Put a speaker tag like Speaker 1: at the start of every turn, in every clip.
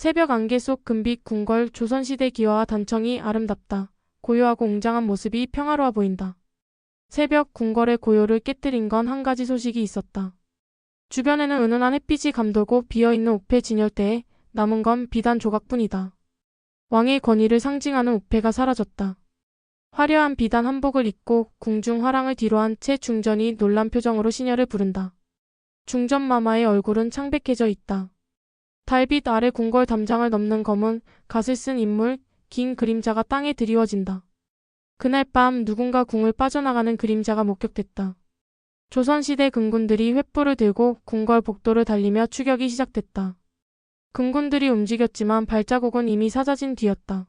Speaker 1: 새벽 안개 속 금빛 궁궐 조선시대 기와와 단청이 아름답다. 고요하고 웅장한 모습이 평화로워 보인다. 새벽 궁궐의 고요를 깨뜨린 건 한 가지 소식이 있었다. 주변에는 은은한 햇빛이 감돌고 비어있는 옥패 진열대에 남은 건 비단 조각뿐이다. 왕의 권위를 상징하는 옥패가 사라졌다. 화려한 비단 한복을 입고 궁중 화랑을 뒤로한 채 중전이 놀란 표정으로 시녀를 부른다. 중전 마마의 얼굴은 창백해져 있다. 달빛 아래 궁궐 담장을 넘는 검은 갓을 쓴 인물, 긴 그림자가 땅에 드리워진다. 그날 밤 누군가 궁을 빠져나가는 그림자가 목격됐다. 조선시대 금군들이 횃불을 들고 궁궐 복도를 달리며 추격이 시작됐다. 금군들이 움직였지만 발자국은 이미 사라진 뒤였다.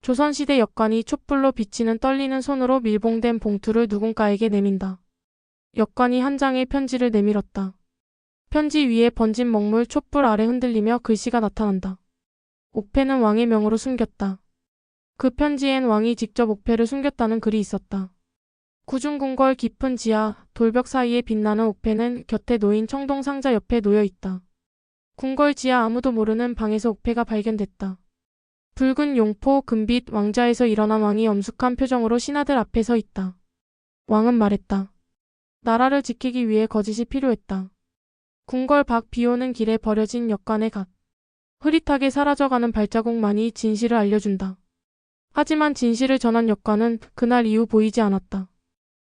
Speaker 1: 조선시대 역관이 촛불로 비치는 떨리는 손으로 밀봉된 봉투를 누군가에게 내민다. 역관이 한 장의 편지를 내밀었다. 편지 위에 번진 먹물 촛불 아래 흔들리며 글씨가 나타난다. 옥패는 왕의 명으로 숨겼다. 그 편지엔 왕이 직접 옥패를 숨겼다는 글이 있었다. 구중궁궐 깊은 지하 돌벽 사이에 빛나는 옥패는 곁에 놓인 청동 상자 옆에 놓여 있다. 궁궐 지하 아무도 모르는 방에서 옥패가 발견됐다. 붉은 용포 금빛 왕자에서 일어난 왕이 엄숙한 표정으로 신하들 앞에 서 있다. 왕은 말했다. 나라를 지키기 위해 거짓이 필요했다. 궁궐 밖 비오는 길에 버려진 역관의 갓. 흐릿하게 사라져가는 발자국만이 진실을 알려준다. 하지만 진실을 전한 역관은 그날 이후 보이지 않았다.